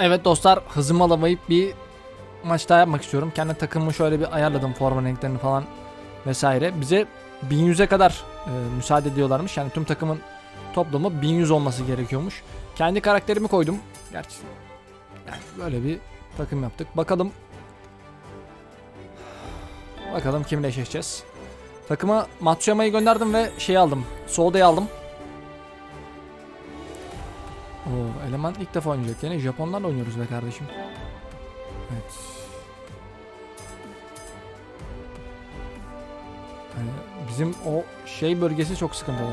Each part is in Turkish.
Evet dostlar hızımı alamayıp bir maç daha yapmak istiyorum. Kendi takımımı şöyle bir ayarladım forma renklerini falan vesaire. Bize 1100'e kadar e, müsaade ediyorlarmış. Yani tüm takımın toplamı 1100 olması gerekiyormuş. Kendi karakterimi koydum. Gerçi yani böyle bir takım yaptık. Bakalım Bakalım kimle eşleşeceğiz. Takıma Matsuyama'yı gönderdim ve şey aldım. Solda'yı aldım. Oo, eleman ilk defa oynayacak. Yani Japonlarla oynuyoruz be kardeşim. Evet. Yani bizim o şey bölgesi çok sıkıntılı.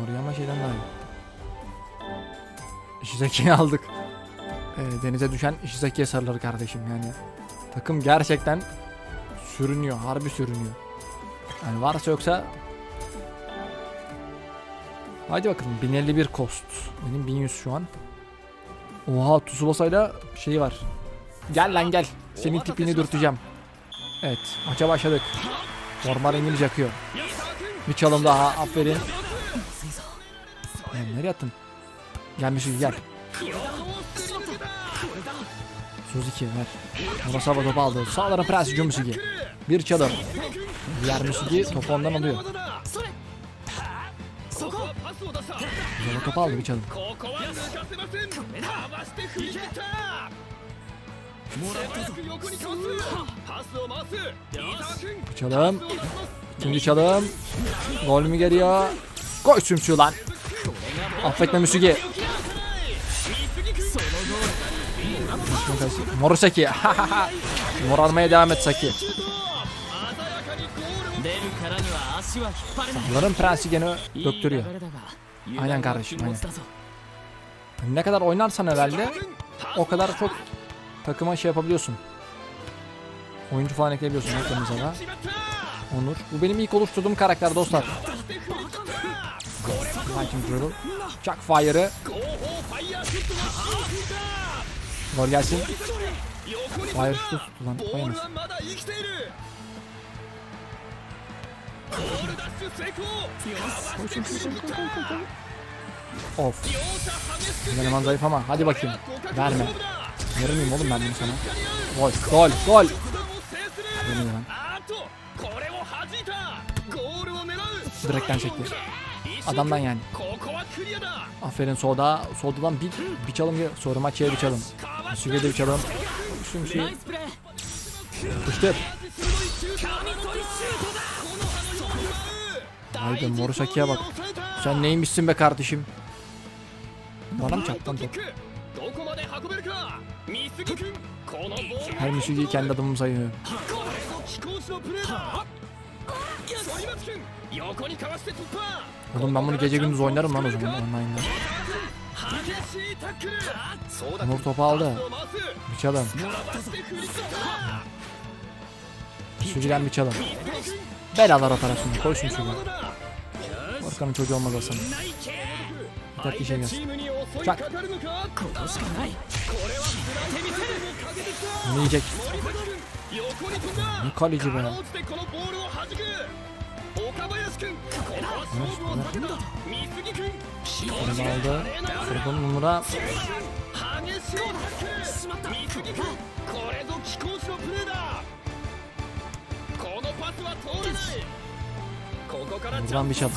Moriyama şeyden daha iyi. Ishizaki'yi aldık. Ee, denize düşen Ishizaki'ye sarılır kardeşim yani. Takım gerçekten sürünüyor. Harbi sürünüyor. Yani varsa yoksa Hadi bakalım 1051 cost. Benim 1100 şu an. Oha Tsubasa'yla şey var. Gel lan gel. Senin tipini dürteceğim. Evet maça başladık. Forma rengimiz yakıyor. Bir çalım daha aferin. Ya nereye attın? Gelmişiz gel. Suzuki ver. Murasava topu aldı. Sağlara prens Cumsugi. Bir çalım. Diğer Musugi topu ondan alıyor. Güzel topu aldı bir çalım. Çalım. İkinci çalım. Gol mü geliyor? Koy sümsü lan. Affetme Müsüge. Morosaki. Mor almaya devam et Saki. Bunların prensi gene döktürüyor. Aynen kardeşim aynen. Ne kadar oynarsan herhalde o kadar çok takıma şey yapabiliyorsun. Oyuncu falan ekleyebiliyorsun mesela. Onur. Bu benim ilk oluşturduğum karakter dostlar. Viking Dribble. Chuck Fire'ı. Gol gelsin. Fire tuttu lan. Koyamaz. Of. Menemen zayıf ama hadi bakayım. Verme. Vermeyeyim oğlum ben bunu sana. Gol, gol, gol. Vermeyeyim ben. Direkten çekti. Adamdan yani. Aferin Soda. Soda'dan bir biçalım bir sonra maçıya biçalım. Süge'de biçalım. Şunu şey. Kuştur. Haydi Morisaki'ye bak. Sen neymişsin be kardeşim? Bana mı çarptı top? Her müziği kendi adımım sayıyor. Oğlum ben bunu gece gündüz oynarım lan o zaman online'da. Nur topu aldı. Bir çalım. Sugi'den bir çalım. Belalar atarak şimdi. Koşun şuradan. Aslan'ın çocuğu olmaz Aslan. Yeter ki gelsin. Çak. Bunu yiyecek. Ne kaleci be. Bunu aldı. Kurban numara. Buradan bir şap.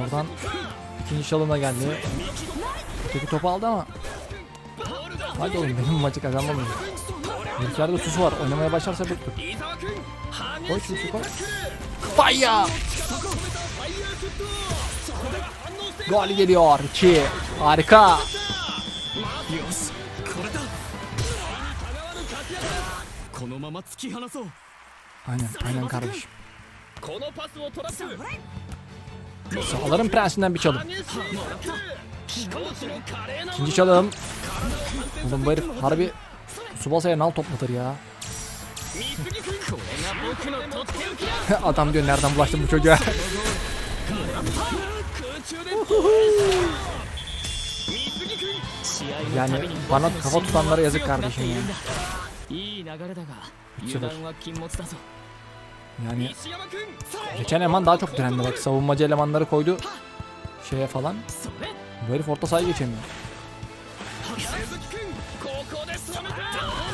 Buradan ikinci şalımla geldi. Kötü topu aldı ama. Hadi oğlum benim maçı kazanmam lazım. Heriflerde susu var. Oynamaya başlarsa bekle. Koy susu koy. Fire! Gol geliyor. 2. Harika. Aynen, aynen kardeşim. Sağların prensinden bir çalım. İkinci çalım. Oğlum bu herif harbi Subasa'ya nal toplatır ya. Adam diyor nereden bulaştın bu çocuğa. yani bana kafa tutanlara yazık kardeşim ya. Bu sefer. Yani geçen eleman daha çok direndi bak savunmacı elemanları koydu şeye falan. Bu herif orta sahaya geçemiyor.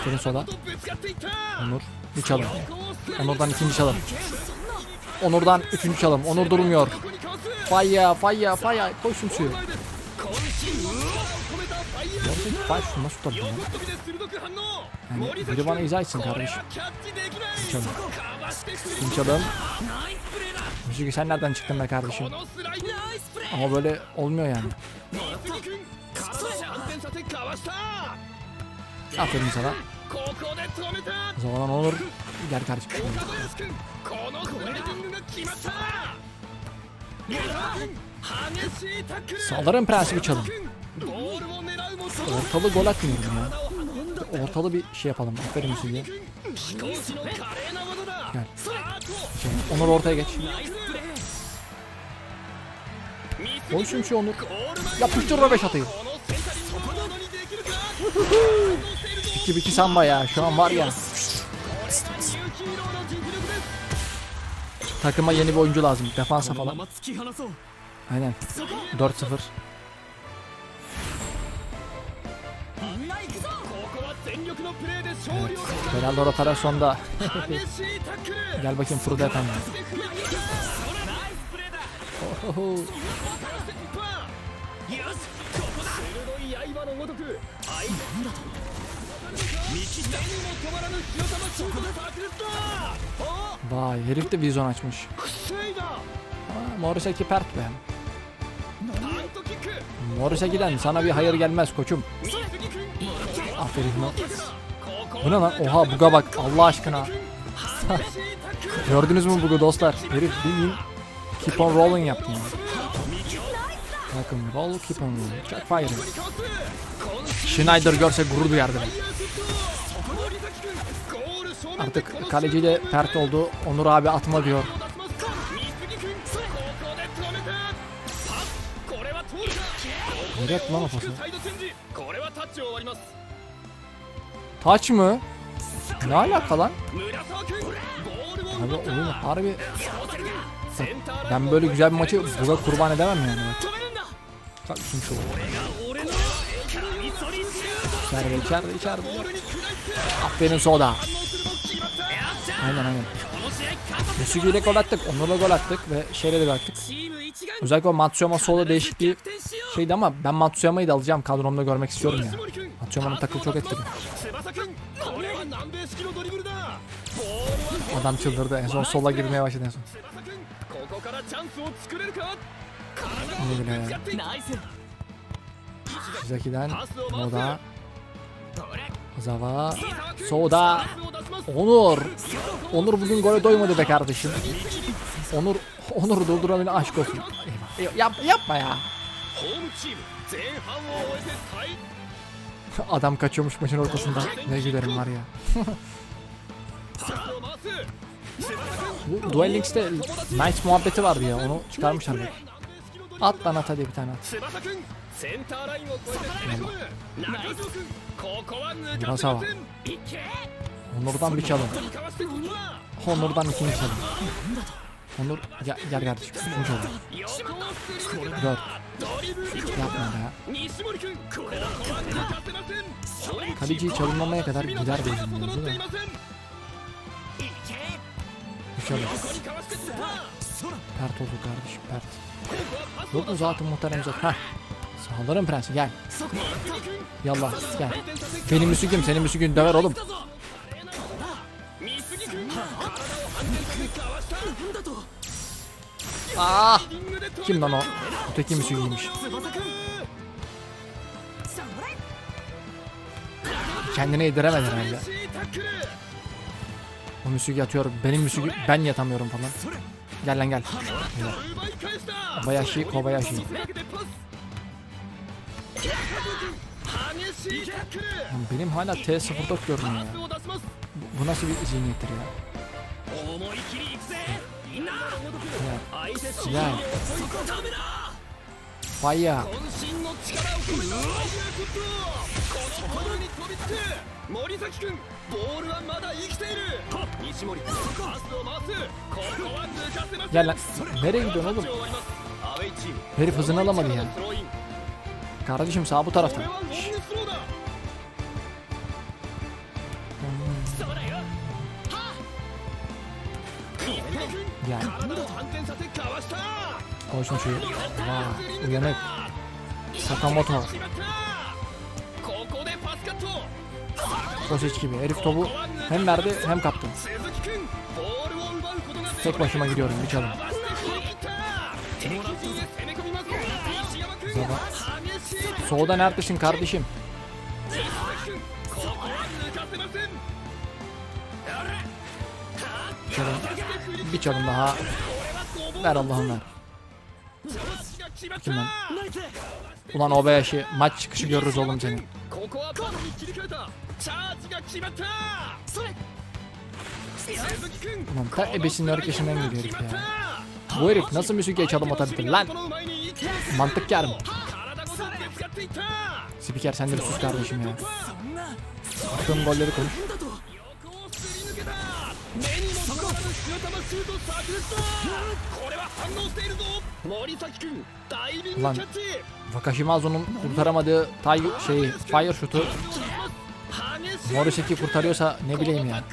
Şöyle sola. Onur. Bir çalım. Onur'dan ikinci çalım. Onur'dan üçüncü çalım. Onur durmuyor. Faya, faya, faya. Koşun suyu. Nasıl kaçtı nasıl tabi bunu? Yani biri bana izah etsin kardeşim. Sıçalım. Sıçalım. Çünkü sen nereden çıktın be kardeşim? Ama böyle olmuyor yani. Aferin sana. O zaman olur. Gel kardeşim. Saldırın prensibi çalın. Ortalı gol atmıyorum ya. Ortalı bir şey yapalım. Aferin Müslü'ye. Gel. Şimdi Onur ortaya geç. Gol çünkü Onur. Yapıştır röveş atayım. 2-2 samba ya. Şu an var ya. Takıma yeni bir oyuncu lazım. Defansa falan. Aynen. 4-0. Herhalde operasyonda. Gel bakayım Frodo efendi. Vay herif de vizyon açmış. Morris'e pert be. Morris'e giden sana bir hayır gelmez koçum. Aferin lan. Bu ne lan? Oha buga bak Allah aşkına. Gördünüz mü bugu dostlar? Herif bildiğin keep on rolling yaptı. Bakın roll keep on rolling. Çok fire. Schneider görse gurur duyardı ben. Artık kaleci de pert oldu. Onur abi atma diyor. Nereye attı lan o pası? Taç mı? Ne alaka lan? Abi oyun harbi... Ben böyle güzel bir maçı buza kurban edemem yani. Bak şunu şu. İçeride içeride içeride. Aferin Soda. Aynen aynen. Yusugi ile gol attık. Onur'la gol attık ve şeyle de gol attık. Özellikle Matsuyama Soda değişik bir şeydi ama ben Matsuyama'yı da alacağım. Kadromda görmek istiyorum ya. Matsuyama'nın takımı çok etkili. Adam çıldırdı. Son sola girmeye başladı son. Ne bileyim. Shizaki'den Noda. Ozawa. Soda. Onur. Onur bugün gole doymadı be kardeşim. Onur Onur durduramayın aşk olsun. Eyvah. Yap, yapma ya. Adam kaçıyormuş maçın ortasında. Ne gülerim var ya. Bu Duel Links'te Knight muhabbeti vardı ya. Onu çıkarmışlar. Bak. At lan at hadi bir tane at. Biraz hava. Onurdan bir çalın. Onurdan ikinci çalın. Onur ya, gel kardeşim sıkıntı olur. Dört. Yapma ya. Kaleciyi çalınmamaya kadar gider bölümümüz değil mi? Düşelim. Pert oldu kardeşim pert. Yok mu zaten muhterem zaten? Heh. Sağlarım prensi gel. Yallah gel. Benim üsüküm senin üsükün döver oğlum. Aa! Kim lan o? Ötekiymiş iyiymiş. Kendine yediremedi herhalde. O müsüğü yatıyor. Benim müsüğü ben yatamıyorum falan. Gel lan gel. gel. Bayashi Kobayashi. Benim hala T04 görünüyor ya. Bu, bu nasıl bir zihniyettir ya? Ya. Ya. Fire. Ya lan nereye gidiyorsun oğlum? Herif hızını alamadı yani. Kardeşim sağ bu taraftan. Şş. Yani. Koşmuş Vay uyanık. Sakamoto. Sosiç gibi. Herif topu hem verdi hem kaptı. Tek başıma gidiyorum bir çalım. Soğuda neredesin kardeşim? Çalın. Bir çalın daha. Ver Allah'ım ver. Kim lan? Ulan Obayashi şey, maç çıkışı görürüz oğlum seni. Ulan ta ebesinin hareketinden geliyor herif ya. Bu herif nasıl müzikle çalım atabilir lan? Mantık yarım. Spiker sen de bir sus kardeşim ya. Attığım golleri konuş. 面のところのシュートマシュート炸裂だこれは反応しているぞ森崎君ダイビングキャッチ Vakahimazo'nun kurtaramadığı tay şey fire şutu Morishiki kurtarıyorsa ne bileyim ya.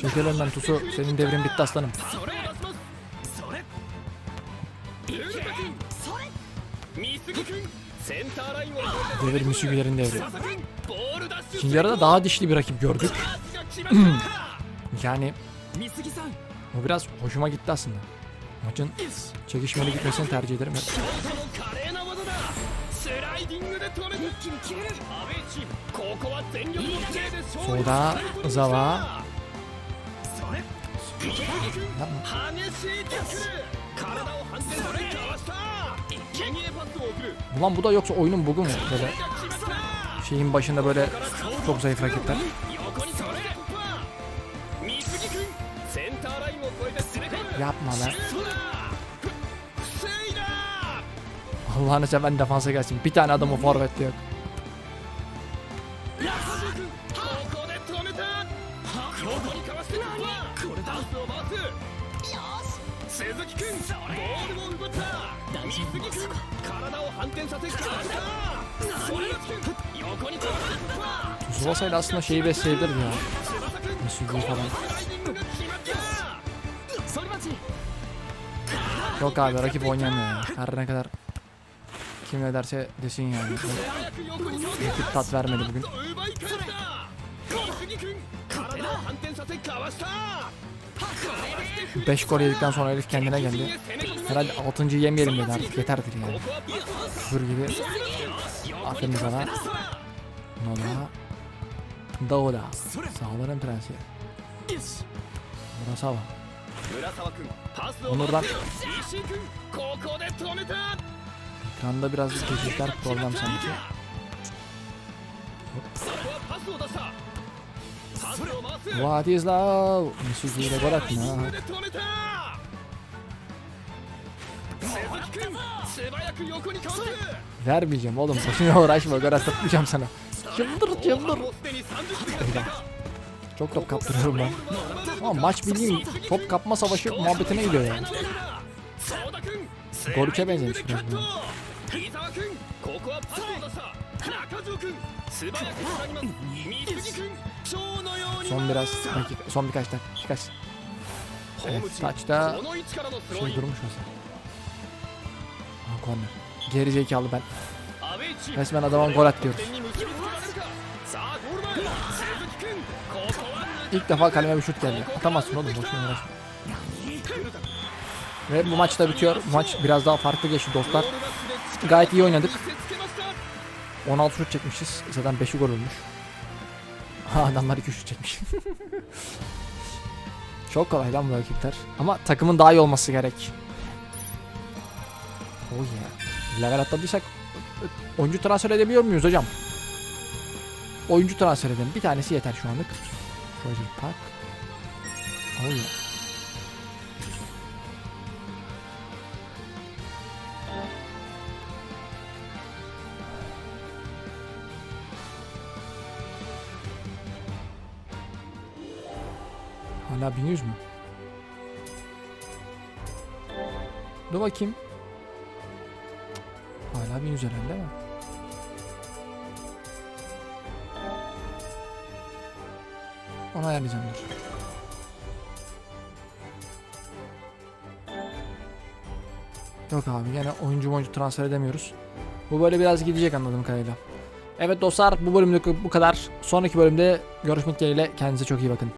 Çekil önden Tusu senin devrin bitti aslanım. Devir Misugi'lerin devri. İkinci yarıda daha dişli bir rakip gördük. yani bu biraz hoşuma gitti aslında. Maçın çekişmeli gitmesini tercih ederim. Soda, Zawa. Ulan bu da yoksa oyunun bugün mu? Böyle şeyin başında böyle çok zayıf rakipler. Yapmalar. Allah'ını seven defansa gelsin. Bir tane adamı forvetle yok. Tsubasa ile aslında şeyi besleyebilir ya. Misugi'yi falan. Yok abi rakip oynamıyor ya. Her ne kadar kim ne derse desin yani. Rakip tat vermedi bugün. Beş gol yedikten sonra herif kendine geldi. Herhalde 6. yemeyelim dedi artık yeterdir yani. Küfür gibi. Aferin sana. Nola. Daola. Sağların prensi. Urasawa. Onur'dan Kanda biraz teknikler problem sanki. What is love? Misugi ile gol atma. Vermeyeceğim oğlum boşuna uğraşma gol atlatmayacağım sana. Çıldır çıldır. Çok top kaptırıyorum ben. Ama maç bildiğin top kapma savaşı muhabbetine gidiyor yani. Goruk'e benzemiş biraz bu. Son biraz dakika, son birkaç dakika. Birkaç. Evet, taçta şey durmuş mesela. Ha, corner. Geri zekalı ben. Resmen adama gol at diyoruz. İlk defa kaleme bir şut geldi. Atamazsın oğlum boşuna uğraşma. Ve bu maç da bitiyor. Bu maç biraz daha farklı geçti dostlar. Gayet iyi oynadık. 16 şut çekmişiz. Zaten 5'i gol olmuş. Adamlar 2 şut çekmiş. Çok kolay lan bu rakipler. Ama takımın daha iyi olması gerek. Oh yeah. Level atladıysak oyuncu transfer edebiliyor muyuz hocam? Oyuncu transfer edelim. Bir tanesi yeter şu anlık. Project Pack. Oh yeah. Hala 1100 mü? Dur bakayım. Hala 1100 herhalde mi? Onu ayarlayacağım dur. Yok abi yani oyuncu oyuncu transfer edemiyoruz. Bu böyle biraz gidecek anladığım kadarıyla. Evet dostlar bu bölümlük bu kadar. Sonraki bölümde görüşmek dileğiyle kendinize çok iyi bakın.